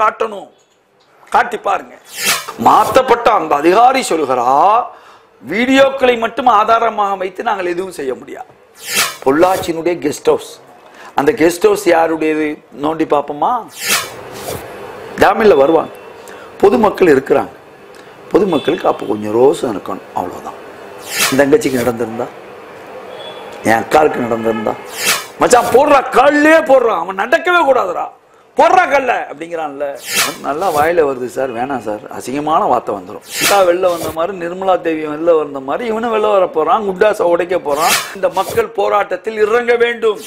காட்டணும். காட்டி பாருங்க. மாற்றப்பட்ட அந்த அதிகாரி சொல்கிறா வீடியோக்களை மட்டும் ஆதாரமாக வைத்து நாங்கள் எதுவும் செய்ய முடியாது. பொள்ளாச்சியினுடைய கெஸ்ட் ஹவுஸ் அந்த கெஸ்ட் ஹவுஸ் யாருடையது? நோண்டி பார்ப்போமா? ஜாமீனில் வருவாங்க. பொதுமக்கள் இருக்கிறாங்க. பொதுமக்களுக்கு அப்போ கொஞ்சம் ரோசம் இருக்கணும். அவ்வளவுதான். இந்த தங்கச்சிக்கு நடந்திருந்தா? என் அக்காருக்கு நடந்திருந்தா? மச்சான் போடுறா கல்லே போடுறான் அவன் நடக்கவே கூடாதுடா. போடுறா கல்ல அப்படிங்கிறான்ல. நல்லா வாயில வருது சார் வேணாம் சார். அசிங்கமான வார்த்தை வந்துடும் சீதா வெளில வந்த மாதிரி நிர்மலா தேவி வெளில வந்த மாதிரி இவனும் வெளில வர போறான் குண்டாசை உடைக்க போறான். இந்த மக்கள் போராட்டத்தில் இறங்க வேண்டும்.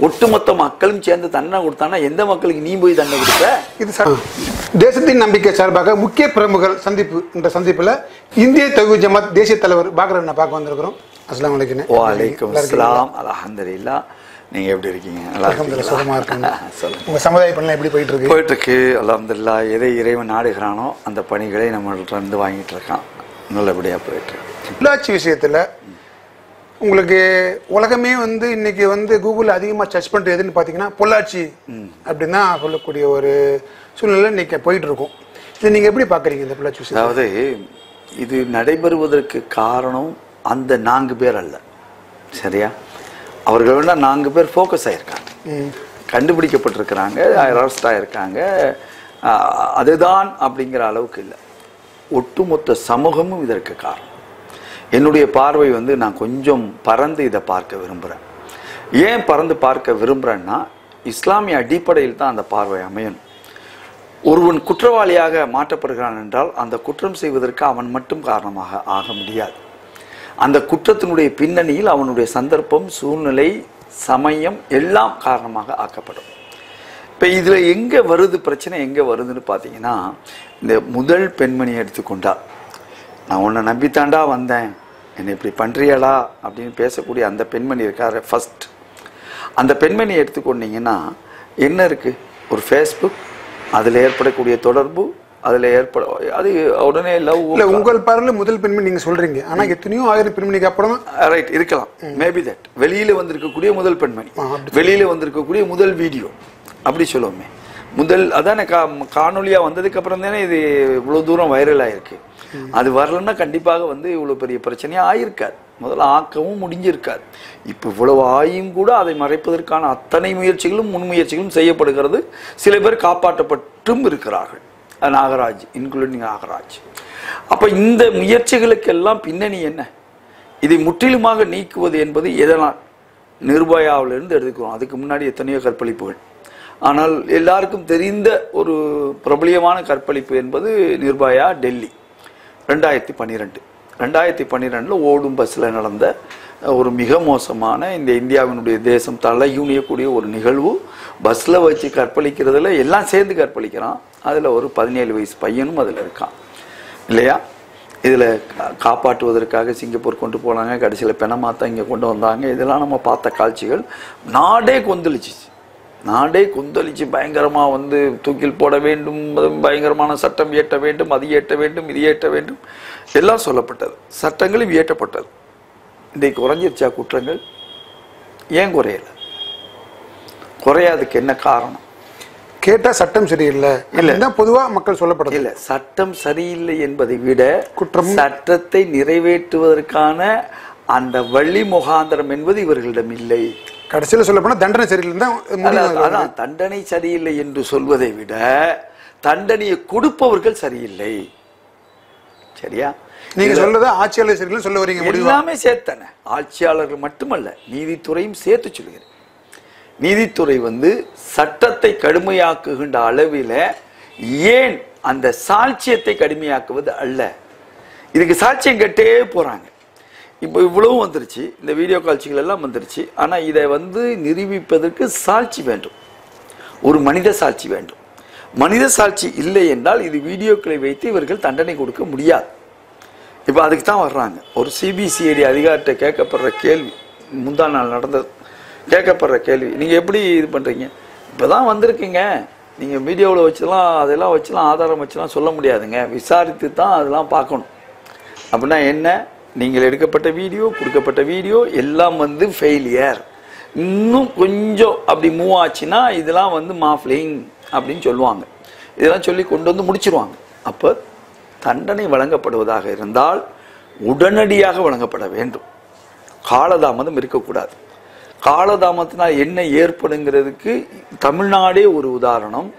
ஒட்டுமொத்த மக்களும் சேர்ந்து தண்டனை கொடுத்தானா எந்த மக்களுக்கு நீ போய் தண்டனை கொடுத்த இது ச- தேசத்தின் நம்பிக்கை சார்பாக முக்கிய பிரமுகர் சந்திப்பு இந்த சந்திப்புல இந்திய தகுதி ஜமாத் தேசிய தலைவர் பாக்கர் பார்க்க வந்திருக்கிறோம். அஸ்லாம் வலைக்கம் வலைக்கம் அஸ்ஸலாம் அல்ஹம்துலில்லா நீங்க எப்படி இருக்கீங்க? நல்லா அல்ஹம்துலில்லாஹ், சுகமா இருக்கீங்களா? இருக்காங்க சமுதாய பணிலாம் எப்படி போயிட்டு இருக்கு போயிட்டு இருக்கு அல்ஹம்துலில்லா எதை இறைவன் நாடுகிறானோ அந்த பணிகளை நம்மள்ட்ட இருந்து வாங்கிட்டு இருக்கான். நல்லபடியா போயிட்டு உள்ளாட்சி விஷயத்துல உங்களுக்கு உலகமே வந்து இன்னைக்கு வந்து கூகுள் அதிகமா சர்ச் பண்றது எதுன்னு பாத்தீங்கன்னா பொள்ளாச்சி அப்படின்னு தான் சொல்லக்கூடிய ஒரு சூழ்நிலை இன்னைக்கு போயிட்டு இருக்கும். இதை நீங்க எப்படி பாக்குறீங்க இந்த பொள்ளாச்சி விஷயம் அதாவது இது நடைபெறுவதற்கு காரணம் அந்த நான்கு பேர் அல்ல. சரியா? அவர்கள் வேணா நான்கு பேர் ஃபோக்கஸ் ஆயிருக்காங்க. கண்டுபிடிக்கப்பட்டிருக்கிறாங்க அரெஸ்ட் ஆயிருக்காங்க. ஆஹ், அதுதான் அப்படிங்கிற அளவுக்கு இல்லை. ஒட்டுமொத்த சமூகமும் இதற்கு காரணம். என்னுடைய பார்வை வந்து நான் கொஞ்சம் பறந்து இதை பார்க்க விரும்புகிறேன் ஏன் பறந்து பார்க்க விரும்புகிறேன்னா இஸ்லாமிய அடிப்படையில் தான் அந்த பார்வை அமையணும். ஒருவன் குற்றவாளியாக மாற்றப்படுகிறான் என்றால் அந்த குற்றம் செய்வதற்கு அவன் மட்டும் காரணமாக ஆக முடியாது. அந்த குற்றத்தினுடைய பின்னணியில் அவனுடைய சந்தர்ப்பம் சூழ்நிலை சமயம் எல்லாம் காரணமாக ஆக்கப்படும். இப்போ இதில் எங்கே வருது பிரச்சனை எங்கே வருதுன்னு பார்த்தீங்கன்னா இந்த முதல் பெண்மணியை எடுத்துக்கொண்டா. நான் உன்னை நம்பித்தாண்டா வந்தேன். என்னை இப்படி பண்ணுறியலா அப்படின்னு பேசக்கூடிய அந்த பெண்மணி இருக்கார் ஃபஸ்ட் அந்த பெண்மணியை எடுத்துக்கொண்டீங்கன்னா என்ன இருக்குது ஒரு ஃபேஸ்புக் அதில் ஏற்படக்கூடிய தொடர்பு அதில் ஏற்பட அது உடனே லவ் இல்ல உங்கள் பார்வையில முதல் பெண்மணி நீங்க சொல்றீங்க. ஆனா எத்தனையோ ஆயிரம் பெண்மணிக்கு அப்புறம் ரைட் இருக்கலாம். மேபி தட் வெளியில வந்திருக்கக்கூடிய முதல் பெண்மணி. வெளியில வந்திருக்கக்கூடிய முதல் வீடியோ. அப்படி சொல்லுவோமே. முதல் அதானே கா காணொலியா வந்ததுக்கு அப்புறம் தானே இது இவ்வளவு தூரம் வைரல் ஆயிருக்கு. அது வரலன்னா கண்டிப்பாக வந்து இவ்வளவு பெரிய பிரச்சனையா ஆயிருக்காது. முதல்ல ஆக்கவும் முடிஞ்சிருக்காது. இப்போ இவ்வளவு ஆயும் கூட அதை மறைப்பதற்கான அத்தனை முயற்சிகளும் முன்முயற்சிகளும் செய்யப்படுகிறது. சில பேர் காப்பாற்றப்பட்டும் இருக்கிறார்கள். நாகராஜ் இன்க்ளூடிங் நாகராஜ். அப்ப இந்த முயற்சிகளுக்கெல்லாம் பின்னணி என்ன? இதை முற்றிலுமாக நீக்குவது என்பது எதனால்? நிர்பயாவிலிருந்து எடுத்துக்கிறோம். அதுக்கு முன்னாடி எத்தனையோ கற்பழிப்புகள். ஆனால் எல்லாருக்கும் தெரிந்த ஒரு பிரபலியமான கற்பழிப்பு என்பது நிர்பயா டெல்லி. ரெண்டாயிரத்தி பன்னிரெண்டு. ரெண்டாயிரத்தி பன்னிரெண்டில் ஓடும் பஸ்ஸில் நடந்த ஒரு மிக மோசமான இந்த இந்தியாவினுடைய தேசம் தலையுணியக்கூடிய ஒரு நிகழ்வு. பஸ்ஸில் வச்சு கற்பழிக்கிறதுல எல்லாம் சேர்ந்து கற்பழிக்கிறான். அதில் ஒரு பதினேழு வயசு பையனும் அதில் இருக்கான். இல்லையா? இதில் காப்பாற்றுவதற்காக சிங்கப்பூர் கொண்டு போனாங்க. கடைசியில் பெணமாத்தா இங்கே கொண்டு வந்தாங்க. இதெல்லாம் நம்ம பார்த்த காட்சிகள். நாடே கொந்தளிச்சிச்சு. நாடே கொந்தளிச்சு பயங்கரமாக வந்து தூக்கில் போட வேண்டும் பயங்கரமான சட்டம் இயற்ற வேண்டும் அது இயற்ற வேண்டும் இது இயற்ற வேண்டும். எல்லாம் சொல்லப்பட்டது. சட்டங்களும் இயற்றப்பட்டது. இன்றைக்கு குறைஞ்சிருச்சா குற்றங்கள்? ஏன் குறையல? குறையாதுக்கு என்ன காரணம்? கேட்டா சட்டம் சரியில்லை. இல்ல. பொதுவா மக்கள் சொல்லப்படுது இல்ல சட்டம் சரியில்லை என்பதை விட குற்றம். சட்டத்தை நிறைவேற்றுவதற்கான அந்த வழி முகாந்திரம் என்பது இவர்களிடம் இல்லை. கடைசியில சொல்ல தண்டனை சரியில்லைன்னு தான் அதான் தண்டனை சரியில்லை என்று சொல்வதை விட தண்டனையை கொடுப்பவர்கள் சரியில்லை. சரியா? நீங்க சொல்றது ஆட்சியாளர் சரியில்லைன்னு சொல்ல வரீங்க எல்லாமே சேர்த்தன. ஆட்சியாளர்கள் மட்டுமல்ல நீதித்துறையும் சேர்த்து சொல்கிறேன் நீதித்துறை வந்து சட்டத்தை கடுமையாக்குகின்ற அளவில ஏன் அந்த சாட்சியத்தை கடுமையாக்குவது அல்ல? இதுக்கு சாட்சியம் கேட்டே போறாங்க. இப்போ இவ்வளவும் வந்துருச்சு இந்த வீடியோ காட்சிகள் எல்லாம் வந்துருச்சு. ஆனா இதை வந்து நிரூபிப்பதற்கு சாட்சி வேண்டும். ஒரு மனித சாட்சி வேண்டும். மனித சாட்சி இல்லை என்றால் இது வீடியோக்களை வைத்து இவர்கள் தண்டனை கொடுக்க முடியாது. இப்போ அதுக்கு தான் வர்றாங்க. ஒரு சிபிசிஐடி அதிகாரிட்ட கேட்கப்படுற கேள்வி முந்தா நாள் நடந்தது கேட்கப்படுற கேள்வி நீங்கள் எப்படி இது பண்ணுறீங்க இப்போ தான் வந்திருக்கீங்க நீங்கள் வீடியோவில் வச்சுலாம் அதெல்லாம் வச்சுலாம் ஆதாரம் வச்சுலாம் சொல்ல முடியாதுங்க. விசாரித்து தான் அதெல்லாம் பார்க்கணும். அப்படின்னா என்ன? நீங்கள் எடுக்கப்பட்ட வீடியோ கொடுக்கப்பட்ட வீடியோ எல்லாம் வந்து ஃபெயிலியர் இன்னும் கொஞ்சம் அப்படி மூவ் ஆச்சுன்னா இதெல்லாம் வந்து மாஃப்ளிங் அப்படின்னு சொல்லுவாங்க. இதெல்லாம் சொல்லி கொண்டு வந்து முடிச்சிருவாங்க. அப்போ தண்டனை வழங்கப்படுவதாக இருந்தால் உடனடியாக வழங்கப்பட வேண்டும். காலதாமதம் இருக்கக்கூடாது. காலதாமத்தினால் என்ன ஏற்படுங்கிறதுக்கு தமிழ்நாடே ஒரு உதாரணம்.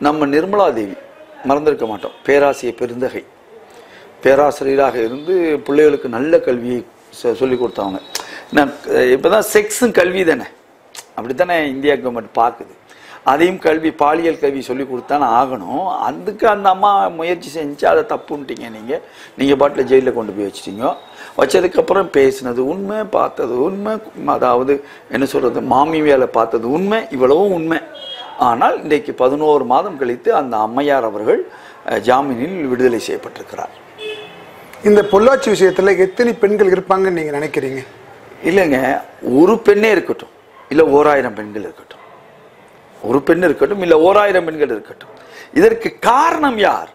நம்ம நிர்மலா தேவி மறந்திருக்க மாட்டோம். பேராசிரியர் பெருந்தகை. பேராசிரியராக இருந்து பிள்ளைகளுக்கு நல்ல கல்வியை சொ- சொல்லிக் கொடுத்தவங்க. நான் இப்போதான் செக்ஸும் கல்வி தானே. அப்படித்தானே இந்தியா கவர்மெண்ட் பார்க்குது. அதையும் கல்வி பாலியல் கல்வி சொல்லி கொடுத்தானே ஆகணும். அதுக்கு அந்த அம்மா முயற்சி செஞ்சு அதை தப்புன்ட்டீங்க நீங்கள் நீங்கள் பாட்டில் ஜெயிலில் கொண்டு போய் வச்சிட்டீங்க. வச்சதுக்கப்புறம் பேசினது உண்மை பார்த்தது உண்மை. அதாவது என்ன சொல்கிறது மாமி வேலை பார்த்தது உண்மை இவ்வளவும் உண்மை. ஆனால் இன்றைக்கு பதினோரு மாதம் கழித்து அந்த அம்மையார் அவர்கள் ஜாமீனில் விடுதலை செய்யப்பட்டிருக்கிறார். இந்த பொள்ளாச்சி விஷயத்துல எத்தனை பெண்கள் இருப்பாங்கன்னு நீங்க நினைக்கிறீங்க? இல்லைங்க ஒரு பெண்ணே இருக்கட்டும். இல்லை ஓராயிரம் பெண்கள் இருக்கட்டும். ஒரு பெண் இருக்கட்டும் இல்லை ஓராயிரம் பெண்கள் இருக்கட்டும். இதற்கு காரணம் யார்?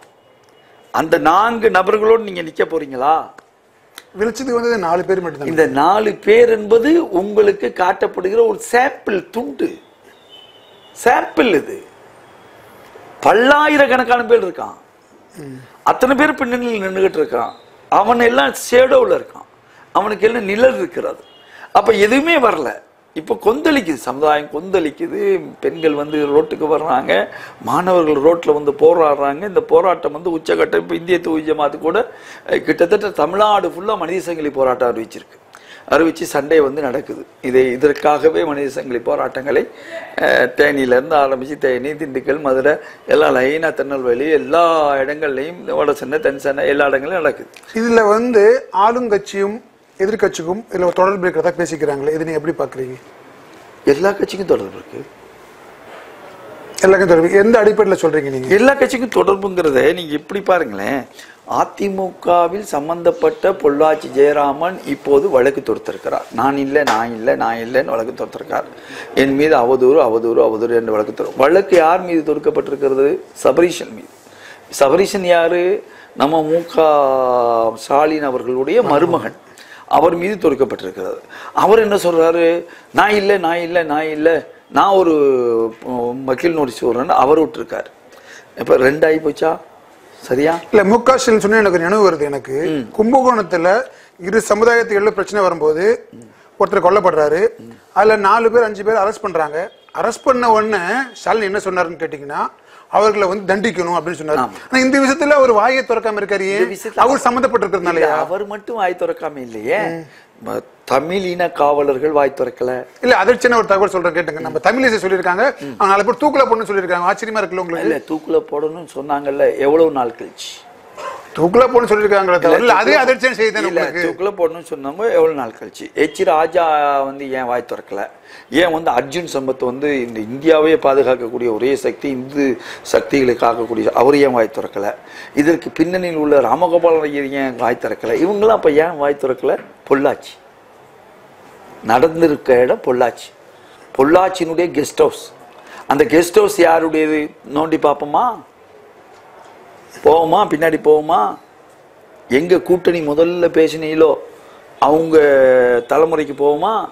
அந்த நான்கு நபர்களோடு நீங்க நிக்க போறீங்களா? வெளிச்சத்துக்கு வந்தது நாலு பேர் மட்டும்தான். இந்த நாலு பேர் என்பது உங்களுக்கு காட்டப்படுகிற ஒரு சாம்பிள் துண்டு. சாம்பிள் இது. பல்லாயிரக்கணக்கான பேர் இருக்கான். அத்தனை பேர் பின்னணியில் நின்றுகிட்டு இருக்கான். அவன் எல்லாம் ஷேடோவில் இருக்கான். அவனுக்கு எல்லாம் நிழல் இருக்கிறது. அப்ப எதுவுமே வரல. இப்போ கொந்தளிக்குது சமுதாயம் கொந்தளிக்குது. பெண்கள் வந்து ரோட்டுக்கு வர்றாங்க. மாணவர்கள் ரோட்டில் வந்து போராடுறாங்க. இந்த போராட்டம் வந்து உச்சகட்டம் இப்போ இந்திய தூய் ஜமாத்து கூட கிட்டத்தட்ட தமிழ்நாடு ஃபுல்லாக மனித சங்கிலி போராட்டம் அறிவிச்சிருக்கு. அறிவிச்சு சண்டை வந்து நடக்குது. இதை இதற்காகவே மனித சங்கிலி போராட்டங்களை தேனியிலேருந்து ஆரம்பிச்சு தேனி திண்டுக்கல் மதுரை எல்லா லைனாக திருநெல்வேலி எல்லா இடங்கள்லையும் வட சென்னை தென் சென்னை எல்லா இடங்களையும் நடக்குது. இதில் வந்து ஆளுங்கட்சியும் எதிர்க்கட்சிக்கும் இதுல தொடர்பு இருக்கிறதா பேசிக்கிறாங்களே இது நீங்க எப்படி பாக்குறீங்க எல்லா கட்சிக்கும் தொடர்பு இருக்கு. எல்லாருக்கும் தொடர்பு. எந்த அடிப்படையில் சொல்றீங்க நீங்க? எல்லா கட்சிக்கும் தொடர்புங்கிறத நீங்க எப்படி பாருங்களேன். அதிமுகவில் சம்பந்தப்பட்ட பொள்ளாச்சி ஜெயராமன் இப்போது வழக்கு தொடுத்திருக்கிறார். நான் இல்லை நான் இல்லை நான் இல்லைன்னு வழக்கு தொடுத்திருக்கார். என் மீது அவதூறு அவதூறு அவதூறு என்று வழக்கு தொடு. வழக்கு யார் மீது தொடுக்கப்பட்டிருக்கிறது? சபரீஷன் மீது. சபரீஷன் யாரு? நம்ம மு க ஸ்டாலின் அவர்களுடைய மருமகன். அவர் மீது தொடுக்கப்பட்டிருக்கிறது. அவர் என்ன சொல்றாரு? நான் இல்லை நான் இல்லை நான் இல்லை. நான் ஒரு வக்கீல் நோட்டீஸ் விடுறேன்னு அவர் விட்டுருக்காரு. இப்ப ரெண்டு ஆகி போச்சா? சரியா? இல்ல மு க ஸ்டாலின் சொன்ன எனக்கு நினைவு வருது எனக்கு. கும்பகோணத்துல இரு சமுதாயத்துக்குள்ள பிரச்சனை வரும்போது ஒருத்தர் கொல்லப்படுறாரு. அதுல நாலு பேர் அஞ்சு பேர் அரெஸ்ட் பண்றாங்க. அரெஸ்ட் பண்ண உடனே ஸ்டாலின் என்ன சொன்னாருன்னு கேட்டீங்கன்னா அவர்களை வந்து தண்டிக்கணும் அப்படின்னு சொன்னாரு. ஆனா இந்த விஷயத்துல அவர் வாயை திறக்காம இருக்காரு அவர் சம்மந்தப்பட்டிருக்கிறதுனாலயா? இல்ல, அவர் மட்டும் வாய் திறக்காம இல்லையே. தமிழ் இன காவலர்கள் வாய் திறக்கல. இல்ல அதிர்ச்சியான ஒரு தகவல் சொல்றேன் கேட்டுங்க. நம்ம தமிழிசை சொல்லியிருக்காங்க. அவங்க நாலு பேர் தூக்குல போடணும்னு சொல்லியிருக்காங்க. ஆச்சரியமா இருக்குல்ல உங்களுக்கு? இல்ல தூக்குல போடணும்னு சொன்னாங்கல்ல எவ்வளவு நாள் கழிச்சு? தூக்குல போடணும்னு சொல்லியிருக்காங்களே தவிர அதே அதிர்ச்சியான செய்தி தானே இல்ல தூக்குல போடணும்னு சொன்னாங்க எவ்வளவு நாள் கழிச்சு? எச் ராஜா வந்து ஏன் வாய் திறக்கல? ஏன் வந்து அர்ஜுன் சம்பத் வந்து இந்த இந்தியாவே பாதுகாக்கக்கூடிய ஒரே சக்தி இந்து சக்திகளை காக்கக்கூடிய அவர் ஏன் வாய் திறக்கல? இதற்கு பின்னணியில் உள்ள ராமகோபாலன் ஐயர் ஏன் வாய் திறக்கல? இவங்கெல்லாம் அப்ப ஏன் வாய் திறக்கல? பொள்ளாச்சி. நடந்திருக்க இடம் பொள்ளாச்சி. பொள்ளாச்சியினுடைய கெஸ்ட் ஹவுஸ் அந்த கெஸ்ட் ஹவுஸ் யாருடையது? நோண்டி பார்ப்போமா? போவோமா? பின்னாடி போவோமா? எங்கள் கூட்டணி முதல்ல பேசினீங்களோ அவங்க தலைமுறைக்கு போவோமா?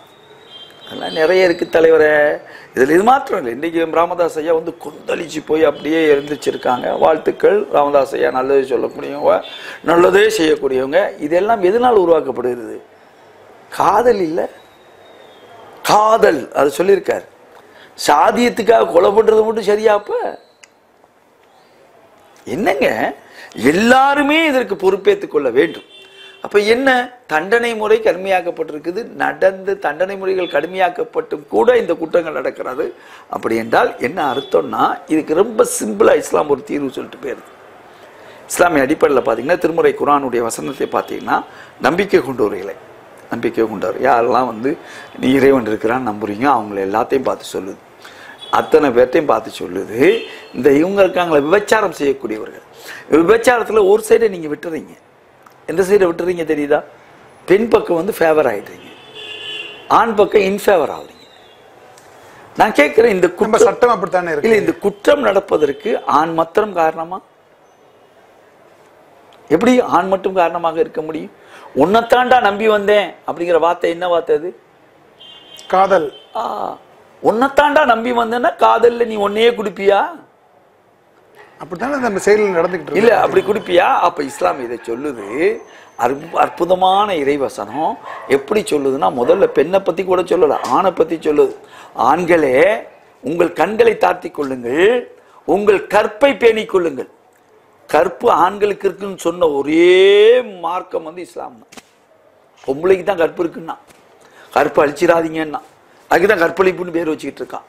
அதெல்லாம் நிறைய இருக்குது தலைவரே. இதில் இது மாத்திரம் இல்லை. இன்றைக்கி ராமதாஸ் ஐயா வந்து கொந்தளிச்சு போய் அப்படியே எழுந்திரிச்சிருக்காங்க. வாழ்த்துக்கள் ராமதாஸ் ஐயா. நல்லது சொல்லக்கூடியவங்க நல்லதே செய்யக்கூடியவங்க. இதெல்லாம் எதனால் உருவாக்கப்படுகிறது? காதல் இல்லை. காதல் அது சொல்லியிருக்கார். சாதியத்துக்காக கொலை பண்ணுறது மட்டும் சரியா அப்போ? என்னங்க? எல்லாருமே இதற்கு பொறுப்பேற்றுக் கொள்ள வேண்டும். அப்ப என்ன? தண்டனை முறை கடுமையாக்கப்பட்டிருக்குது. நடந்து தண்டனை முறைகள் கடுமையாக்கப்பட்டும் கூட இந்த குற்றங்கள் நடக்கிறது. அப்படி என்றால் என்ன அர்த்தம்னா இதுக்கு ரொம்ப சிம்பிளா இஸ்லாம் ஒரு தீர்வு சொல்லிட்டு போயிருது. இஸ்லாமிய அடிப்படையில் பார்த்தீங்கன்னா திருமுறை குரானுடைய வசனத்தை பார்த்தீங்கன்னா நம்பிக்கை கொண்டவர்களை நம்பிக்கை கொண்டவர். யாரெல்லாம் வந்து நீ இறைவன் இருக்கிறான்னு நம்புறீங்க அவங்கள எல்லாத்தையும் பார்த்து சொல்லுது. அத்தனை பேர்த்தையும் பார்த்து சொல்லுது இந்த இவங்க இருக்காங்களே விபச்சாரம் செய்யக்கூடியவர்கள். விபச்சாரத்தில் ஒரு சைடை நீங்கள் விட்டுறீங்க. எந்த சைடை விட்டுறீங்க தெரியுதா? பெண் பக்கம் வந்து ஃபேவர் ஆயிடுறீங்க. ஆண் பக்கம் இன்ஃபேவர் ஆகுறீங்க. நான் கேட்குறேன் இந்த குற்றம் சட்டம் அப்படித்தானே இருக்கு? இல்ல இந்த குற்றம் நடப்பதற்கு ஆண் மாத்திரம் காரணமா? எப்படி ஆண் மட்டும் காரணமாக இருக்க முடியும்? உன்னைத்தாண்டா நம்பி வந்தேன் அப்படிங்கிற வார்த்தை என்ன வார்த்தை அது? காதல். ஆ, உன்னைத்தாண்டா நம்பி வந்தேன்னா காதல்ல நீ ஒன்னையே குடிப்பியா? அப்படித்தானே நம்ம செயலில் நடந்துகிட்டு இருக்கு இல்ல அப்படி குடிப்பியா? அப்ப இஸ்லாம் இதை சொல்லுது. அற்பு- அற்புதமான இறைவசனம். எப்படி சொல்லுதுன்னா முதல்ல பெண்ணை பத்தி கூட சொல்லல ஆணை பத்தி சொல்லுது. ஆண்களே உங்கள் கண்களை தாழ்த்திக் கொள்ளுங்கள் உங்கள் கற்பை பேணிக் கொள்ளுங்கள். கற்பு ஆண்களுக்கு இருக்குன்னு சொன்ன ஒரே மார்க்கம் வந்து இஸ்லாம் தான் பொம்பளைக்கு தான் கற்பு இருக்குன்னா. கற்பு அழிச்சிடாதீங்கன்னா. அதுக்கு தான் கற்பழிப்புன்னு பேர் வச்சுக்கிட்டு இருக்கான்.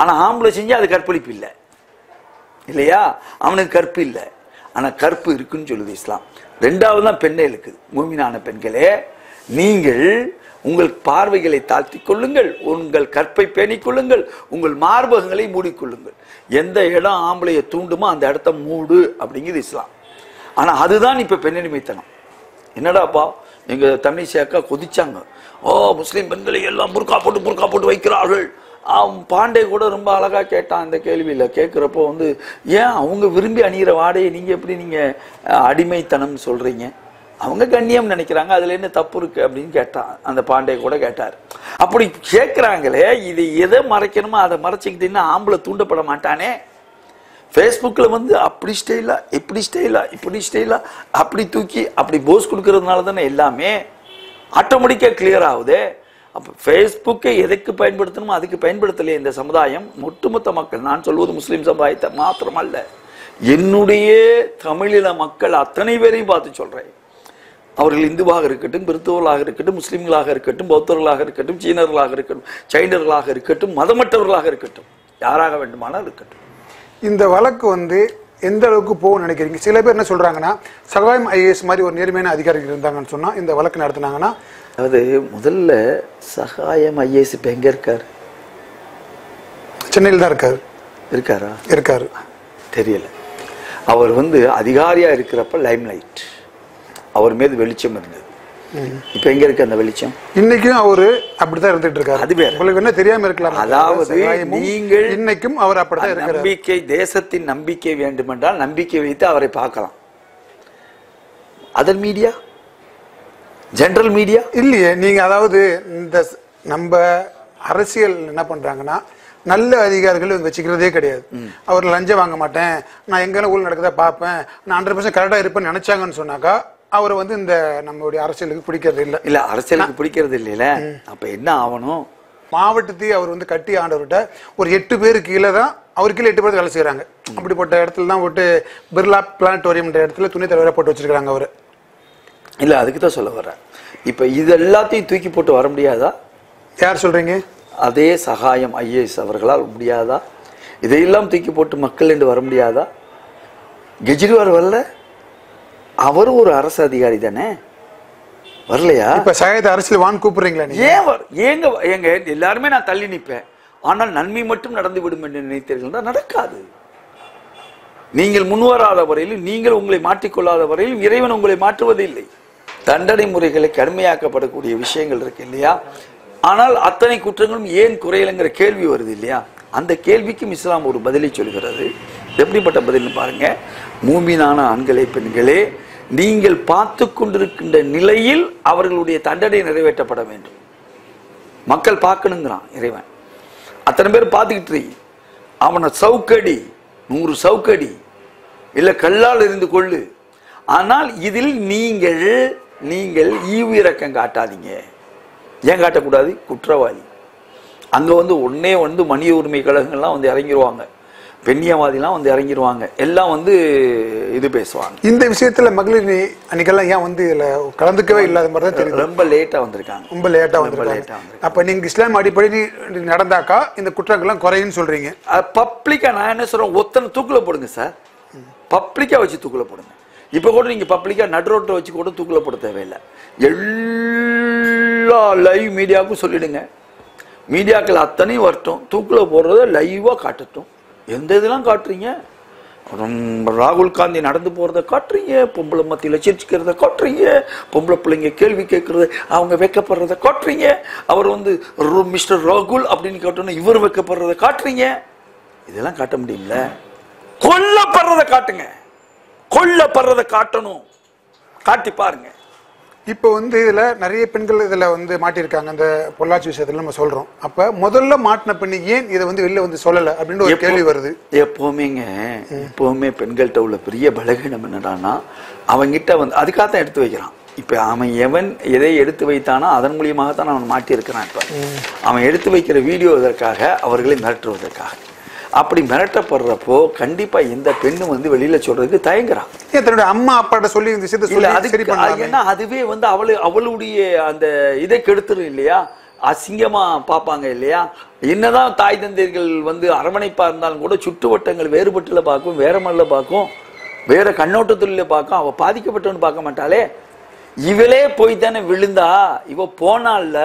ஆனா ஆம்பளை செஞ்சா அது கற்பழிப்பு இல்லை. இல்லையா? அவனுக்கு கற்பு இல்லை. ஆனா கற்பு இருக்குன்னு சொல்லுது இஸ்லாம். ரெண்டாவது தான் பெண்ணே இருக்குது மூமினான பெண்களே நீங்கள் உங்கள் பார்வைகளை தாழ்த்தி கொள்ளுங்கள் உங்கள் கற்பை பேணிக் கொள்ளுங்கள் உங்கள் மார்பகங்களை மூடிக்கொள்ளுங்கள். எந்த இடம் ஆம்பளையை தூண்டுமோ அந்த இடத்த மூடு அப்படிங்கிறது இஸ்லாம். ஆனால் அதுதான் இப்போ பெண்ணடிமைத்தனம் என்னடாப்பா? எங்கள் தமிழிசை அக்கா கொதிச்சாங்க. ஓ முஸ்லீம் பெண்களை எல்லாம் புர்கா போட்டு புர்கா போட்டு வைக்கிறார்கள். பாண்டே கூட ரொம்ப அழகாக கேட்டான் இந்த கேள்வியில். கேட்குறப்போ வந்து ஏன் அவங்க விரும்பி அணிகிற வாடையை நீங்கள் எப்படி நீங்கள் அடிமைத்தனம்னு அடிமைத்தனம் அவங்க கண்ணியம் நினைக்கிறாங்க. அதில் என்ன தப்பு இருக்கு? அப்படின்னு கேட்டான் அந்த பாண்டே கூட கேட்டார். அப்படி கேட்குறாங்களே இது எதை மறைக்கணுமோ அதை மறைச்சிக்கிட்டீங்கன்னா ஆம்பளை தூண்டப்பட மாட்டானே. ஃபேஸ்புக்கில் வந்து அப்படி ஸ்டைலா இப்படி ஸ்டைலா இப்படி ஸ்டைலா அப்படி தூக்கி அப்படி போஸ் கொடுக்கறதுனால தானே எல்லாமே? ஆட்டோமேட்டிக்காக கிளியர் ஆகுது. அப்போ ஃபேஸ்புக்கை எதுக்கு பயன்படுத்தணுமோ அதுக்கு பயன்படுத்தலையே இந்த சமுதாயம். ஒட்டுமொத்த மக்கள் நான் சொல்வது முஸ்லீம் சமுதாயத்தை மாத்திரமல்ல. என்னுடைய தமிழின மக்கள் அத்தனை பேரையும் பார்த்து சொல்கிறேன் அவர்கள் இந்துவாக இருக்கட்டும் கிறிஸ்தவர்களாக இருக்கட்டும் முஸ்லீம்களாக இருக்கட்டும் பௌத்தர்களாக இருக்கட்டும் சீனர்களாக இருக்கட்டும் சைனர்களாக இருக்கட்டும் மதமற்றவர்களாக இருக்கட்டும் யாராக வேண்டுமானால் இருக்கட்டும். இந்த வழக்கு வந்து எந்த அளவுக்கு போகும்னு நினைக்கிறீங்க? சில பேர் என்ன சொல்றாங்கன்னா சகாயம் ஐஏஎஸ் மாதிரி ஒரு நேர்மையான அதிகாரிகள் இருந்தாங்கன்னு சொன்னா இந்த வழக்கு நடத்துனாங்கன்னா அதாவது முதல்ல சகாயம் ஐஏஎஸ் இப்போ எங்கே இருக்கார்? சென்னையில் தான் இருக்காரு. இருக்காரா? இருக்காரு. தெரியல. அவர் வந்து அதிகாரியா இருக்கிறப்ப லைம் லைட் அவர் மீது வெளிச்சம் இருந்தது. இப்போ எங்க இருக்கு அந்த வெளிச்சம்? இன்னைக்கும் அவரு அப்படித்தான் இருந்துட்டு இருக்காரு. அது வேற. உங்களுக்கு என்ன தெரியாம இருக்கலாம்? அதாவது நீங்கள் இன்னைக்கும் அவர் அப்படித்தான் இருக்கிறார். நம்பிக்கை தேசத்தின் நம்பிக்கை வேண்டுமென்றால் நம்பிக்கை வைத்து அவரை பார்க்கலாம். அதர் மீடியா ஜெனரல் மீடியா இல்லையே நீங்க அதாவது இந்த நம்ம அரசியல் என்ன பண்றாங்கன்னா நல்ல அதிகாரிகள் வச்சுக்கிறதே கிடையாது. அவர் லஞ்சம் வாங்க மாட்டேன். நான் எங்கெல்லாம் ஊழல் நடக்குதா பார்ப்பேன். நான் ஹண்ட்ரட் பர்சன்ட் கரெக்டாக இருப்பேன்னு நினைச்சாங்கன்னு சொன்னாக்கா அவரை வந்து இந்த நம்மளுடைய அரசியலுக்கு பிடிக்கிறது இல்லை. இல்ல அரசியலுக்கு பிடிக்கிறது இல்லையில அப்ப என்ன ஆகணும்? மாவட்டத்தையும் அவர் வந்து கட்டி ஆண்டவர்கிட்ட ஒரு எட்டு பேர் கீழே தான் அவர் கீழே எட்டு பேர் வேலை செய்கிறாங்க அப்படிப்பட்ட இடத்துல தான் போட்டு பிர்லா பிளானட்டோரியம்ன்ற இடத்துல துணை தலைவராக போட்டு வச்சிருக்காங்க அவர். இல்ல அதுக்கு தான் சொல்ல வர்றேன். இப்ப இது எல்லாத்தையும் தூக்கி போட்டு வர முடியாதா? யார் சொல்றீங்க? அதே சகாயம் ஐஏஎஸ் அவர்களால் முடியாதா? இதையெல்லாம் தூக்கி போட்டு மக்கள் என்று வர முடியாதா? கெஜ்ரிவால் வரல? அவரும் ஒரு அரசு அதிகாரி தானே? வரலையா? இப்ப சகாயத்தை அரசியல் வான் கூப்பிடுறீங்களா ஏன் ஏங்க ஏங்க எல்லாருமே நான் தள்ளி நிற்பேன் ஆனால் நன்மை மட்டும் நடந்து விடும் என்று நினைத்தீர்கள் நடக்காது. நீங்கள் முன்வராத வரையிலும் நீங்கள் உங்களை மாற்றிக்கொள்ளாத வரையிலும் இறைவன் உங்களை மாற்றுவதில்லை. தண்டனை முறைகளை கடுமையாக்கப்படக்கூடிய விஷயங்கள் இருக்கு இல்லையா? ஆனால் அத்தனை குற்றங்களும் ஏன் குறையலைங்கிற கேள்வி வருது இல்லையா? அந்த கேள்விக்கும் இஸ்லாம் ஒரு பதிலை சொல்கிறது. எப்படிப்பட்ட பதில்னு பாருங்க. மூமினான ஆண்களே பெண்களே நீங்கள் பார்த்து கொண்டிருக்கின்ற நிலையில் அவர்களுடைய தண்டனை நிறைவேற்றப்பட வேண்டும். மக்கள் பார்க்கணுங்கிறான் இறைவன். அத்தனை பேர் பார்த்துக்கிட்டு அவனை சவுக்கடி நூறு சவுக்கடி இல்லை கல்லால் இருந்து கொள்ளு. ஆனால் இதில் நீங்கள் நீங்கள் ஈவிரக்கம் காட்டாதீங்க. ஏன் காட்டக்கூடாது? குற்றவாளி. அங்கே வந்து உடனே வந்து மனித உரிமை கழகங்கள்லாம் வந்து இறங்கிடுவாங்க பெண்ணியவாதிலாம் வந்து இறங்கிருவாங்க. எல்லாம் வந்து இது பேசுவாங்க. இந்த விஷயத்துல மகளிர் அன்னைக்கெல்லாம் ஏன் வந்து இதுல கலந்துக்கவே இல்லாத மாதிரி தான் தெரியுது. ரொம்ப லேட்டா வந்திருக்காங்க. ரொம்ப லேட்டா வந்திருக்காங்க. லேட்டா அப்ப நீங்க இஸ்லாம் அடிப்படை நடந்தாக்கா இந்த குற்றங்கள்லாம் குறையும்னு சொல்றீங்க. பப்ளிக்கா நான் என்ன சொல்றேன் ஒத்தனை தூக்குல போடுங்க சார். பப்ளிக்கா வச்சு தூக்குல போடுங்க. இப்ப கூட நீங்க பப்ளிக்கா நடுரோட்டை வச்சு கூட தூக்குல போட தேவையில்லை. எல்லா லைவ் மீடியாவுக்கும் சொல்லிடுங்க. மீடியாக்கள் அத்தனையும் வரட்டும் தூக்குல போடுறத லைவா காட்டட்டும். எந்த இதெல்லாம் காட்டுறீங்க? ரொம்ப ராகுல் காந்தி நடந்து போகிறத காட்டுறீங்க பொம்பளை மத்தியில் சிரிச்சுக்கிறத காட்டுறீங்க பொம்பளை பிள்ளைங்க கேள்வி கேட்குறது அவங்க வைக்கப்படுறத காட்டுறீங்க. அவர் வந்து மிஸ்டர் ராகுல் அப்படின்னு கேட்டோன்னா இவர் வைக்கப்படுறத காட்டுறீங்க. இதெல்லாம் காட்ட முடியல. கொல்லப்படுறத காட்டுங்க. கொல்லப்படுறத காட்டணும். காட்டி பாருங்க. இப்போ வந்து இதுல நிறைய பெண்கள் இதுல வந்து மாட்டியிருக்காங்க. இந்த பொள்ளாச்சி விஷயத்துல நம்ம சொல்றோம். அப்ப முதல்ல மாட்டின பெண்ணு ஏன் இதை வந்து வெளில வந்து சொல்லல அப்படின்னு ஒரு கேள்வி வருது. எப்பவுமேங்க எப்பவுமே பெண்கள்கிட்ட உள்ள பெரிய பலகீனம் என்னடான்னா அவங்கிட்ட வந்து அதுக்காக தான் எடுத்து வைக்கிறான். இப்ப அவன் எவன் எதை எடுத்து வைத்தானோ அதன் மூலியமாக தான் அவன் மாட்டியிருக்கிறான் இப்ப. அவன் எடுத்து வைக்கிற வீடியோ இதற்காக அவர்களை மிரட்டுவதற்காக. அப்படி மிரட்டப்படுறப்போ கண்டிப்பா எந்த பெண்ணும் வந்து வெளியில சொல்றதுக்கு தயங்குறான் தன்னுடைய அம்மா அப்பாட்ட சொல்லி இந்த விஷயத்தை ஏன்னா அதுவே வந்து அவளு அவளுடைய அந்த இதை கெடுத்துரும் இல்லையா? அசிங்கமா பார்ப்பாங்க இல்லையா? என்னதான் தாய் தந்தையர்கள் வந்து அரவணைப்பா இருந்தாலும் கூட சுற்றுவட்டங்கள் வேறுபட்டுல பார்க்கும் வேற மல்ல பார்க்கும் வேற கண்ணோட்டத்துல பார்க்கும் அவ பாதிக்கப்பட்டவன்னு பார்க்க மாட்டாளே. இவளே போய் தானே விழுந்தா இவ போனால்ல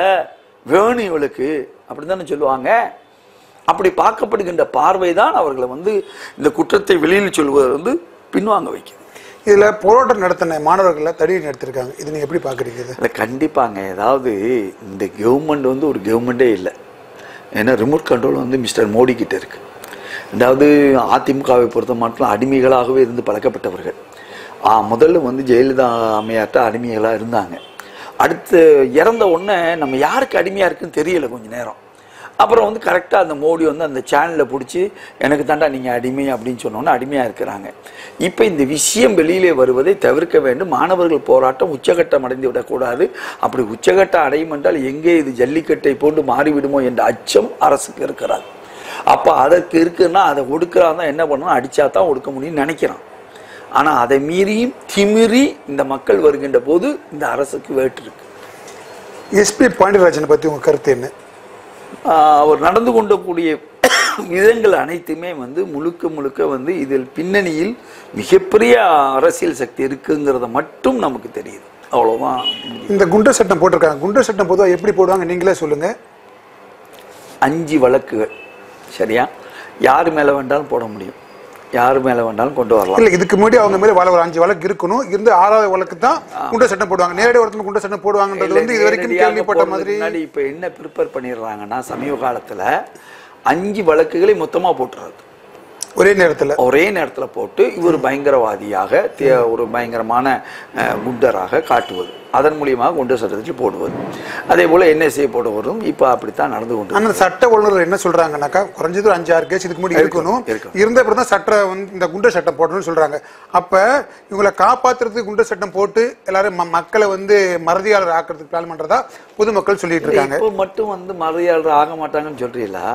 வேணும் இவளுக்கு. அப்படித்தானே சொல்லுவாங்க. அப்படி பார்க்கப்படுகின்ற பார்வை தான் அவர்களை வந்து இந்த குற்றத்தை வெளியில் சொல்வதை வந்து பின்வாங்க வைக்கும் இதுல போராட்டம் நடத்தின மாணவர்களை தடி நடத்திருக்காங்க இது நீங்க எப்படி பாக்குறீங்க இது? இல்லை கண்டிப்பாங்க. ஏதாவது இந்த கவர்மெண்ட் வந்து ஒரு கவர்மெண்ட்டே இல்லை. ஏன்னா ரிமோட் கண்ட்ரோல் வந்து மிஸ்டர் மோடி கிட்ட இருக்கு. ரெண்டாவது அதிமுகவை பொறுத்த மட்டும் அடிமைகளாகவே இருந்து பழக்கப்பட்டவர்கள். ஆ, முதல்ல வந்து ஜெயலலிதா அம்மையார்ட்ட அடிமைகளாக இருந்தாங்க. அடுத்து இறந்த உடனே நம்ம யாருக்கு அடிமையாக இருக்குன்னு தெரியல கொஞ்ச நேரம். அப்புறம் வந்து கரெக்டாக அந்த மோடி வந்து அந்த சேனலில் பிடிச்சி எனக்கு தாண்டா நீங்கள் அடிமை அப்படின்னு சொன்னோன்னே அடிமையாக இருக்கிறாங்க. இப்போ இந்த விஷயம் வெளியிலே வருவதை தவிர்க்க வேண்டும். மாணவர்கள் போராட்டம் உச்சகட்டம் அடைந்து விடக்கூடாது. அப்படி உச்சகட்டம் அடையும் என்றால் எங்கே இது ஜல்லிக்கட்டை போன்று மாறிவிடுமோ என்ற அச்சம் அரசுக்கு இருக்கிறார். அப்போ அதற்கு இருக்குன்னா அதை ஒடுக்கிறான் தான் என்ன பண்ணணும்? அடித்தா தான் ஒடுக்க முடியும்னு நினைக்கிறான். ஆனால் அதை மீறியும் திமிரி இந்த மக்கள் வருகின்ற போது இந்த அரசுக்கு வேட்டு இருக்கு. எஸ்பி பாண்டியராஜனை பற்றி உங்கள் கருத்து என்ன? அவர் நடந்து கொண்டக்கூடிய விதங்கள் அனைத்துமே வந்து முழுக்க முழுக்க வந்து இதில் பின்னணியில் மிகப்பெரிய அரசியல் சக்தி இருக்குங்கிறத மட்டும் நமக்கு தெரியுது. அவ்வளவுதான். இந்த குண்டர் சட்டம் போட்டிருக்காங்க. குண்டர் சட்டம் பொதுவா எப்படி போடுவாங்க நீங்களே சொல்லுங்க. அஞ்சு வழக்குகள். சரியா? யார் மேல வேண்டாலும் போட முடியும். யார் மேல வேண்டாலும் கொண்டு வரலாம். இல்ல இதுக்கு முன்னாடி அவங்க மேல வள ஒரு அஞ்சு வழக்கு இருக்கணும். இருந்து ஆறாவது வழக்கு தான் குண்டர் சட்டம் போடுவாங்க. நேரடி ஒருத்தர் குண்டர் சட்டம் போடுவாங்கன்றது வந்து இது வரைக்கும் கேள்விப்பட்ட மாதிரி முன்னாடி இப்ப என்ன ப்ரிப்பேர் பண்ணிடுறாங்கன்னா சமீப காலத்துல அஞ்சு வழக்குகளை மொத்தமா போட்டுறது. ஒரே நேரத்துல. ஒரே நேரத்துல போட்டு இவர் பயங்கரவாதியாக ஒரு பயங்கரமான குண்டராக காட்டுவது. அதன் மூலியமாக குண்டர் சட்டத்தில் போடுவது. அதே போல என்எஸ்ஏ போடுவதும் இப்ப அப்படித்தான் நடந்து கொண்டு ஆனா சட்ட ஒழுங்கர் என்ன சொல்றாங்கன்னாக்கா குறைஞ்சது ஒரு அஞ்சு ஆறு கேஸ் இதுக்கு முன்னாடி இருக்கணும். இருந்த அப்புறம் தான் சட்ட வந்து இந்த குண்டர் சட்டம் போடணும்னு சொல்றாங்க. அப்ப இவங்களை காப்பாத்துறதுக்கு குண்டர் சட்டம் போட்டு எல்லாரும் மக்களை வந்து மறதியாளர் ஆக்குறதுக்கு பிளான் பண்றதா பொதுமக்கள் சொல்லிட்டு இருக்காங்க. இப்போ மட்டும் வந்து மரியாதை ஆக மாட்டாங்கன்னு சொல்றீங்களா?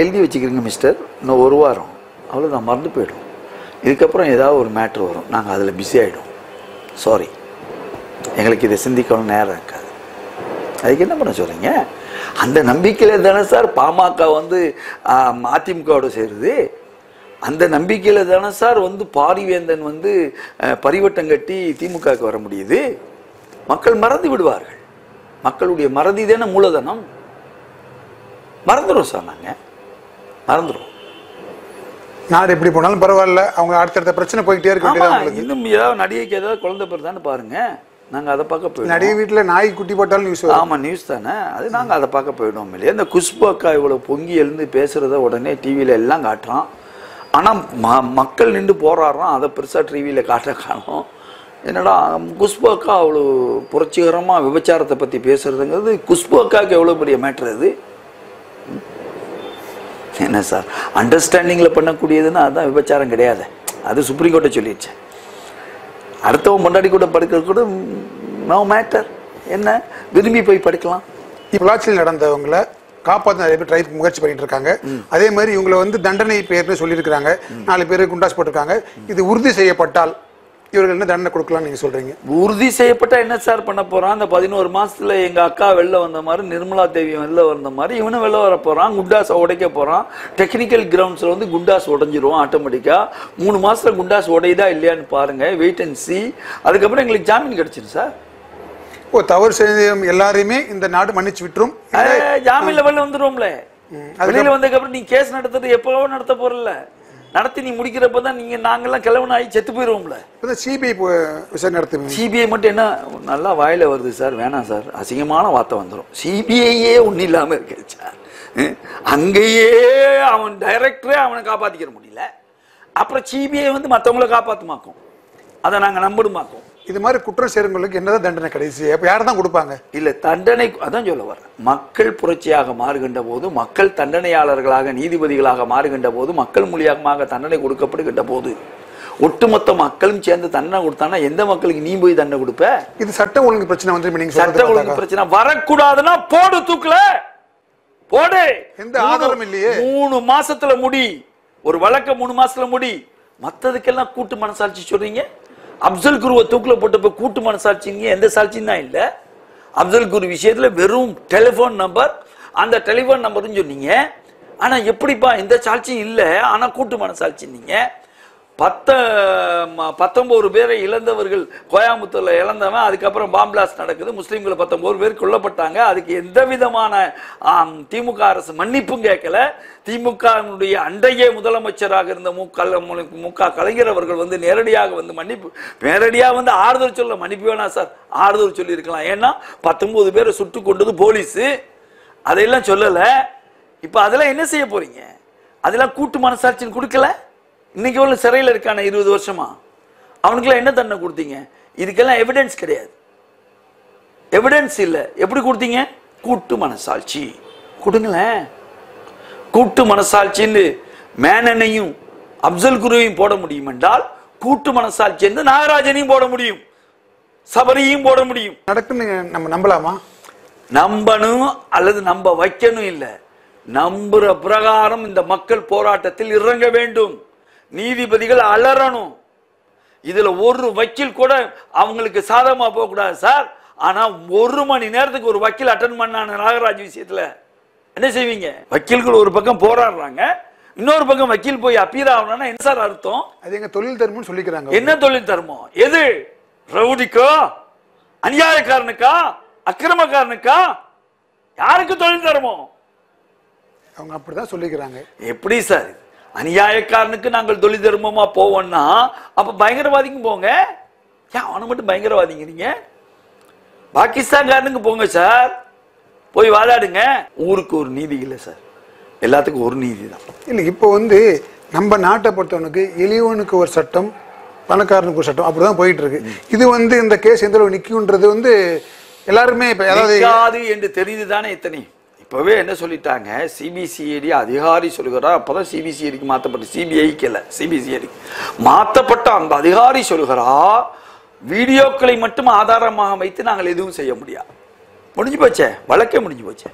எழுதி வச்சுக்கிறீங்க மிஸ்டர் இன்னும் ஒரு வாரம். அவ்வளோதான் மறந்து போயிடும். இதுக்கப்புறம் ஏதாவது ஒரு மேட்ரு வரும். நாங்கள் அதில் பிஸி ஆகிடும் சாரி எங்களுக்கு இதை சிந்திக்கணும் நேரம் இருக்காது. அதுக்கு என்ன பண்ண சொல்கிறீங்க அந்த நம்பிக்கையில் தானே சார் பாமக வந்து அதிமுகவோடு அதிமுகவோட சேருது. அந்த நம்பிக்கையில் தானே சார் வந்து பாரிவேந்தன் வந்து பரிவட்டம் கட்டி திமுகவுக்கு வர முடியுது. மக்கள் மறந்து விடுவார்கள். மக்களுடைய மறதி தானே மூலதனம். மறந்துடும் சார் நாங்க. மறந்துடும் நாடு எப்படி போனாலும் பரவாயில்ல. அவங்க அடுத்தடுத்த பிரச்சனை போயிட்டே இருக்க இன்னும் ஏதாவது நடிகைக்கு ஏதாவது குழந்தை பிறந்தான்னு பாருங்க. நாங்க அதை பார்க்க போயிடுவோம். நிறைய வீட்டுல நாய் குட்டி போட்டாலும் நியூஸ் ஆமா நியூஸ் தானே. அது நாங்க அதை பார்க்க போயிடுவோம் இல்லையா? இந்த குஷ்பு அக்கா இவ்வளவு பொங்கி எழுந்து பேசுறத உடனே டிவியில எல்லாம் காட்டுறான். ஆனா ம- மக்கள் நின்று போராடுறான். அதை பெருசா டிவியில காட்ட காணும். என்னடா குஷ்பு அக்கா அவ்வளோ புரட்சிகரமா விபச்சாரத்தை பத்தி பேசுறதுங்கிறது குஷ்பு அக்காவுக்கு எவ்வளவு பெரிய மேட்ரு அது? என்ன சார்? அண்டர்ஸ்டாண்டிங்ல பண்ணக்கூடியதுன்னா அதுதான் விபச்சாரம் கிடையாது. அது சுப்ரீம் கோர்ட்டை சொல்லிடுச்சு. அடுத்தவன் முன்னாடி கூட படுக்கிறது கூட நோ மேட்டர் என்ன? விரும்பி போய் படுக்கலாம். பொள்ளாச்சியில் நடந்தவங்கள காப்பாற்ற நிறைய பேர் ட்ரை முயற்சி பண்ணிட்டு இருக்காங்க. அதே மாதிரி இவங்களை வந்து தண்டனை பேர்னு சொல்லியிருக்கிறாங்க. நாலு பேர் குண்டாஸ் போட்டிருக்காங்க. இது உறுதி செய்யப்பட்டால் இவர்கள் என்ன தண்டனை கொடுக்கலாம் நீங்க சொல்றீங்க? உறுதி செய்யப்பட்டா என்ன சார் பண்ண போறான்? அந்த பதினோரு மாசத்துல எங்க அக்கா வெளில வந்த மாதிரி நிர்மலா தேவி வெளில வந்த மாதிரி இவனும் வெளில வர போறான் குண்டாஸ் உடைக்க போறான். டெக்னிக்கல் கிரவுண்ட்ஸ்ல வந்து குண்டாஸ் உடைஞ்சிரும் ஆட்டோமேட்டிக்கா மூணு மாசத்துல குண்டாஸ் உடையுதா இல்லையான்னு பாருங்க வெயிட் அண்ட் சி அதுக்கப்புறம் எங்களுக்கு ஜாமீன் கிடைச்சிரும் சார். ஓ தவறு செய்த எல்லாரையுமே இந்த நாடு மன்னிச்சு விட்டுரும். ஏய், ஜாமீன்ல வெளில வந்துருவோம்ல. வெளியில வந்ததுக்கு அப்புறம் நீ கேஸ் நடத்துறது எப்பவோ நடத்த போறல நடத்தி நீ முடிக்கிறப்ப தான் நீங்க நாங்கெல்லாம் கிழவன் ஆகி செத்து போயிருவோம்ல சிபிஐ விசாரணை நடத்துவீங்க. சிபிஐ மட்டும் என்ன நல்லா வாயில வருது சார் வேணாம் சார். அசிங்கமான வார்த்தை வந்துடும் சிபிஐயே ஒன்றும் இல்லாம இருக்கு சார்? அங்கேயே அவன் டைரக்டரே அவனை காப்பாத்திக்கிற முடியல. அப்புறம் சிபிஐ வந்து மற்றவங்கள காப்பாத்துமாக்கும். அதை நாங்க நம்பிடுமாக்கும். இது மாதிரி குற்றம் செய்றவங்களுக்கு என்னதான் தண்டனை கடைசி? அப்ப யாரை தான் கொடுப்பாங்க? இல்ல தண்டனை அதான் சொல்ல வரேன். மக்கள் புரட்சியாக மாறுகின்ற போது மக்கள் தண்டனையாளர்களாக நீதிபதிகளாக மாறுகின்ற போது மக்கள் மூலியமாக தண்டனை கொடுக்கப்படுகின்ற போது ஒட்டுமொத்த மக்களும் சேர்ந்து தண்டனை கொடுத்தானா எந்த மக்களுக்கு நீ போய் தண்டனை கொடுப்ப? இது சட்டம் ஒழுங்கு பிரச்சனை வந்து நீங்க சட்ட ஒழுங்கு. பிரச்சனை. வரக்கூடாதுன்னா போடு தூக்குல. போடு. எந்த ஆதாரமும் இல்லையே. மூணு மாசத்துல முடி. ஒரு வழக்க மூணு மாசத்துல முடி. மத்ததுக்கெல்லாம் கூட்டு மனசாட்சி சொல்றீங்க? அப்சல் குருவை தூக்கில் போட்டப்ப கூட்டு மனசாட்சிங்க எந்த சாட்சியும் தான் இல்லை. அப்சல் குரு விஷயத்தில் வெறும் டெலிஃபோன் நம்பர் அந்த டெலிஃபோன் நம்பர்னு சொன்னீங்க. ஆனால் எப்படிப்பா எந்த சாட்சியும் இல்லை ஆனால் கூட்டு மனசாட்சி பத்த பத்தொம்போது பேரை இழந்தவர்கள் கோயம்புத்தூரில் இழந்தவன் அதுக்கப்புறம் பாம்பிளாஸ் நடக்குது. முஸ்லீம்கள் பத்தொம்போது பேர் கொல்லப்பட்டாங்க. அதுக்கு எந்த விதமான திமுக அரசு மன்னிப்பும் கேட்கல. திமுகவினுடைய அன்றைய முதலமைச்சராக இருந்த மு க மு க கலைஞர் அவர்கள் வந்து நேரடியாக வந்து மன்னிப்பு நேரடியாக வந்து ஆறுதல் சொல்ல மன்னிப்பு வேணாம் சார். ஆறுதல் சொல்லியிருக்கலாம். ஏன்னா பத்தொம்போது பேரை சுட்டு கொண்டது போலீஸு. அதையெல்லாம் சொல்லலை. இப்போ அதெல்லாம் என்ன செய்ய போறீங்க? அதெல்லாம் கூட்டு மனசாட்சின்னு கொடுக்கல? இன்னைக்கு உள்ள சிறையில் இருக்கான இருபது வருஷமா? அவனுக்கெல்லாம் என்ன தண்டனை கொடுத்தீங்க? இதுக்கெல்லாம் எவிடன்ஸ் கிடையாது. எவிடன்ஸ் இல்ல. எப்படி கொடுத்தீங்க? கூட்டு மனசாட்சி. கொடுங்களேன். கூட்டு மனசாட்சின்னு மேனனையும் அப்சல் குருவையும் போட முடியும் என்றால் கூட்டு மனசாட்சி என்று நாகராஜனையும் போட முடியும். சபரியும் போட முடியும். நடக்குன்னு நம்ம நம்பலாமா? நம்பணும் அல்லது நம்ப வைக்கணும் இல்ல. நம்புற பிரகாரம் இந்த மக்கள் போராட்டத்தில் இறங்க வேண்டும். நீதிபதிகள் அலறணும். இதுல ஒரு வக்கீல் கூட அவங்களுக்கு சாதகமா போக கூடாது சார். ஆனா ஒரு மணி நேரத்துக்கு ஒரு வக்கீல் அட்டன் பண்ணான நாகராஜ் விஷயத்துல என்ன செய்வீங்க? வக்கீல்கள் ஒரு பக்கம் போராடுறாங்க. இன்னொரு பக்கம் வக்கீல் போய் அப்பீர் ஆகணும்னா என்ன சார் அர்த்தம்? அது எங்க தொழில் தருமம்னு சொல்லிக்கிறாங்க என்ன தொழில் தர்மம்? எது? ரவுடிக்கோ? அநியாயக்காரனுக்கா? அக்கிரமக்காரனுக்கா? யாருக்கு தொழில் தர்மம்? அவங்க அப்படிதான் சொல்லிக்கிறாங்க. எப்படி சார்? அநியாயக்காரனுக்கு நாங்கள் தொழில் தர்மமா போவோம்னா அப்ப பயங்கரவாதிக்கும் போங்க. ஏன் அவனை மட்டும் பயங்கரவாதிங்கிறீங்க? பாகிஸ்தான்காரனுக்கு போங்க சார். போய் வாதாடுங்க. ஊருக்கு ஒரு நீதி இல்லை சார். எல்லாத்துக்கும் ஒரு நீதி தான். இல்லை இப்போ வந்து நம்ம நாட்டை பொறுத்தவனுக்கு எளியவனுக்கு ஒரு சட்டம் பணக்காரனுக்கு ஒரு சட்டம் அப்படிதான் போயிட்டு இருக்கு இது வந்து இந்த கேஸ் எந்த அளவு நிக்கும்ன்றது வந்து எல்லாருமே இப்ப அதாவது என்று தெரியுது தானே இத்தனை? இப்பவே என்ன சொல்லிட்டாங்க? சிபிசிஐடி அதிகாரி சொல்லுகிறார்? அப்பதான் சிபிசிஐடிக்கு மாத்தப்பட்ட சிபிஐக்கு இல்ல சிபிசிஐடி மாத்தப்பட்ட அந்த அதிகாரி சொல்லுகிறார்? வீடியோக்களை மட்டும் ஆதாரமாக வைத்து நாங்கள் எதுவும் செய்ய முடியாது முடிஞ்சு போச்சே? வழக்கே முடிஞ்சு போச்சே?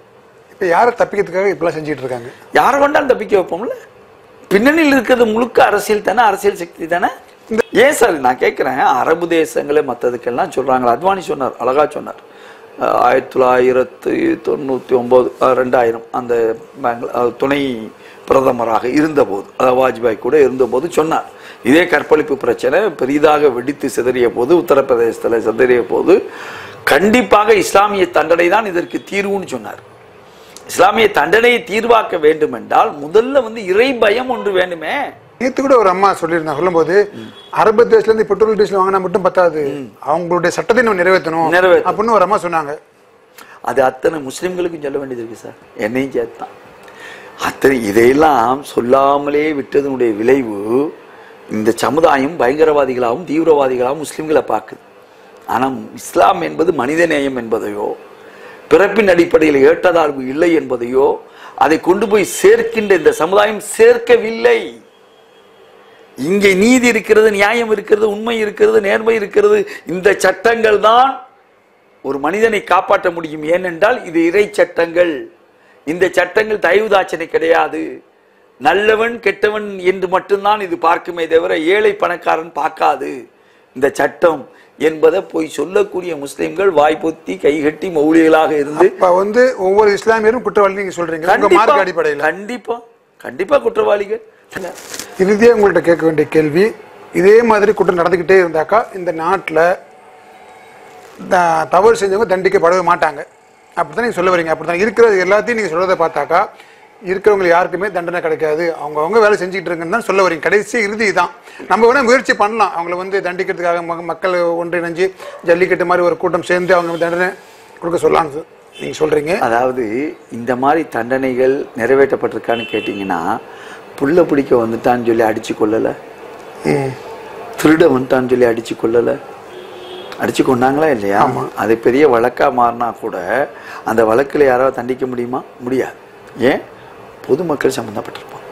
இப்ப யாரை தப்பிக்கிறதுக்காக இப்பெல்லாம் செஞ்சுட்டு இருக்காங்க யாரை கொண்டாலும் தப்பிக்க வைப்போம்ல? பின்னணியில் இருக்கிறது முழுக்க அரசியல் தானே? அரசியல் சக்தி தானே? ஏன் சார் நான் கேட்கிறேன் அரபு தேசங்களே மற்றதுக்கெல்லாம் சொல்றாங்களா? அத்வானி சொன்னார் அழகா சொன்னார். ஆயிரத்தி தொள்ளாயிரத்து தொண்ணூற்றி ஒம்பது ரெண்டாயிரம் அந்த பேங்க்ல- துணை பிரதமராக இருந்தபோது அதாவது வாஜ்பாய் கூட இருந்தபோது சொன்னார். இதே கற்பழிப்பு பிரச்சனை பெரிதாக வெடித்து சிதறிய போது உத்தரப்பிரதேசத்தில் சிதறிய போது கண்டிப்பாக இஸ்லாமிய தண்டனை தான் இதற்கு தீர்வுன்னு சொன்னார். இஸ்லாமிய தண்டனையை தீர்வாக்க வேண்டும் என்றால் முதல்ல வந்து இறை பயம் ஒன்று வேண்டுமே. நேத்து கூட ஒரு அம்மா சொல்லியிருந்தாங்க சொல்லும்போது அரபு தேசத்துல இருந்து பெட்ரோல் டீசல் வாங்கினா மட்டும் பத்தாது. அவங்களுடைய சட்டத்தை நம்ம நிறைவேற்றணும். அப்படின்னு ஒரு அம்மா சொன்னாங்க. அது அத்தனை முஸ்லிம்களுக்கும் சொல்ல வேண்டியது இருக்கு சார். என்னையும் சேர்த்தான் அத்தனை இதையெல்லாம் சொல்லாமலே விட்டதனுடைய விளைவு இந்த சமுதாயம் பயங்கரவாதிகளாகவும் தீவிரவாதிகளாகவும் முஸ்லிம்களை பார்க்குது. ஆனால் இஸ்லாம் என்பது மனிதநேயம் என்பதையோ பிறப்பின் அடிப்படையில் ஏற்றதாழ்வு இல்லை என்பதையோ அதை கொண்டு போய் சேர்க்கின்ற இந்த சமுதாயம் சேர்க்கவில்லை. இங்கே நீதி இருக்கிறது நியாயம் இருக்கிறது உண்மை இருக்கிறது நேர்மை இருக்கிறது. இந்த சட்டங்கள் தான் ஒரு மனிதனை காப்பாற்ற முடியும். ஏனென்றால் இது இறை சட்டங்கள். இந்த சட்டங்கள் தயவுதாட்சணை கிடையாது. நல்லவன் கெட்டவன் என்று மட்டும்தான் இது பார்க்குமே தவிர ஏழை பணக்காரன் பார்க்காது. இந்த சட்டம் என்பதை போய் சொல்லக்கூடிய முஸ்லிம்கள் வாய்ப்பொத்தி கைகட்டி மௌலிகளாக இருந்து வந்து ஒவ்வொரு இஸ்லாமியரும் குற்றவாளி நீங்க சொல்றீங்க. கண்டிப்பா கண்டிப்பா கண்டிப்பா குற்றவாளிகள். இறுதியா உங்கள்ட்ட கேட்க வேண்டிய கேள்வி இதே மாதிரி குற்றம் நடந்துக்கிட்டே இருந்தாக்கா இந்த நாட்டில் த- தவறு செஞ்சவங்க தண்டிக்கப்படவே மாட்டாங்க. அப்படித்தான் நீங்கள் சொல்ல வரீங்க அப்படித்தான் இருக்கிறது எல்லாத்தையும் நீங்கள் சொல்கிறத பார்த்தாக்கா இருக்கிறவங்க யாருக்குமே தண்டனை கிடைக்காது. அவங்க அவங்க வேலை செஞ்சுட்டு இருக்குன்னு தான் சொல்ல வரீங்க. கடைசி இறுதி தான் நம்ம வேணால் முயற்சி பண்ணலாம். அவங்கள வந்து தண்டிக்கிறதுக்காக மக்கள் ஒன்றிணைஞ்சு ஜல்லிக்கட்டு மாதிரி ஒரு கூட்டம் சேர்ந்து அவங்க தண்டனை கொடுக்க சொல்லலாம்னு நீங்கள் சொல்கிறீங்க அதாவது இந்த மாதிரி தண்டனைகள் நிறைவேற்றப்பட்டிருக்கான்னு கேட்டிங்கன்னா புள்ள பிடிக்க வந்துட்டான்னு சொல்லி அடிச்சு கொள்ளல. திருட வந்துட்டான்னு சொல்லி அடிச்சு கொள்ளல அடிச்சு கொண்டாங்களா இல்லையா? அது பெரிய வழக்கா மாறினா கூட அந்த வழக்கில் யாராவது தண்டிக்க முடியுமா? முடியாது. ஏன்? பொதுமக்கள் சம்மந்தப்பட்டிருப்பாங்க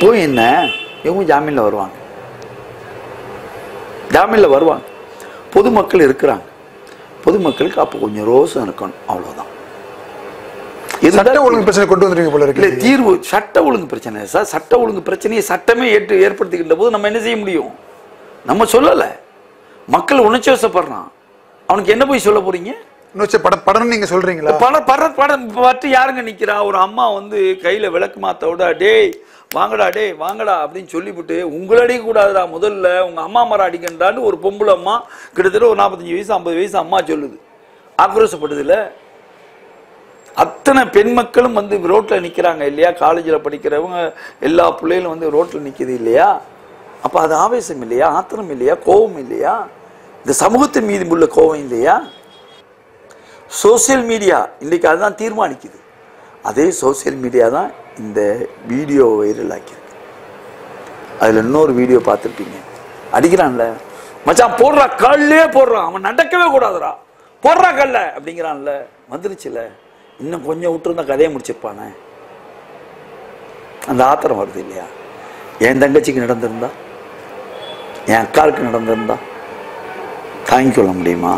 போய் என்ன? இவங்க ஜாமீன்ல வருவாங்க. ஜாமீன்ல வருவாங்க. பொதுமக்கள் இருக்கிறாங்க. பொதுமக்களுக்கு அப்போ கொஞ்சம் ரோசம் இருக்கணும். அவ்வளவுதான். சட்ட ஒழுங்கு பிரச்சனை கொண்டு வந்துருக்கீங்க போல இருக்கு. தீர்வு சட்ட ஒழுங்கு பிரச்சனை சார். சட்ட ஒழுங்கு பிரச்சனையை சட்டமே ஏற்று ஏற்படுத்திக்கின்ற போது நம்ம என்ன செய்ய முடியும்? நம்ம சொல்லல. மக்கள் உணர்ச்சி வசப்படுறான் அவனுக்கு என்ன போய் சொல்ல போறீங்க? இன்னொரு பட படம்னு நீங்க சொல்றீங்களா? பட பட படம் பட்டு யாருங்க நிக்கிறா? ஒரு அம்மா வந்து கையில விளக்கு மாத்தோட டேய் வாங்கடா டேய் வாங்கடா அப்படின்னு சொல்லிவிட்டு உங்களை அடிக்க கூடாதுடா முதல்ல. உங்க அம்மா மரம் அடிக்கண்டான்னு ஒரு பொம்பளை அம்மா கிட்டத்தட்ட ஒரு நாற்பத்தஞ்சு வயசு ஐம்பது வயசு அம்மா சொல்லுது. ஆக்ரோஷப்படுது இல்ல அத்தனை பெண் மக்களும் வந்து ரோட்டில் நிற்கிறாங்க இல்லையா? காலேஜில் படிக்கிறவங்க எல்லா பிள்ளைகளும் வந்து ரோட்டில் நிற்கிது இல்லையா? அப்போ அது ஆவேசம் இல்லையா? ஆத்திரம் இல்லையா? கோபம் இல்லையா? இந்த சமூகத்தின் மீது உள்ள கோபம் இல்லையா? சோஷியல் மீடியா இன்றைக்கி அதுதான் தீர்மானிக்குது. அதே சோஷியல் மீடியா தான் இந்த வீடியோ வைரல் ஆக்கியிருக்கு அதில் இன்னொரு வீடியோ பார்த்துருப்பீங்க. அடிக்கிறான்ல. மச்சான் போடுறா கல்லே போடுறான். அவன் நடக்கவே கூடாதுடா. போடுறா கல்ல அப்படிங்கிறான்ல. வந்துருச்சுல. இன்னும் கொஞ்சம் விட்டுருந்தா கதையை முடிச்சிருப்பானே அந்த ஆத்திரம் வருது இல்லையா? என் தங்கச்சிக்கு நடந்திருந்தா? என் அக்காளுக்கு நடந்திருந்தா? தாங்கிக் கொள்ள முடியுமா?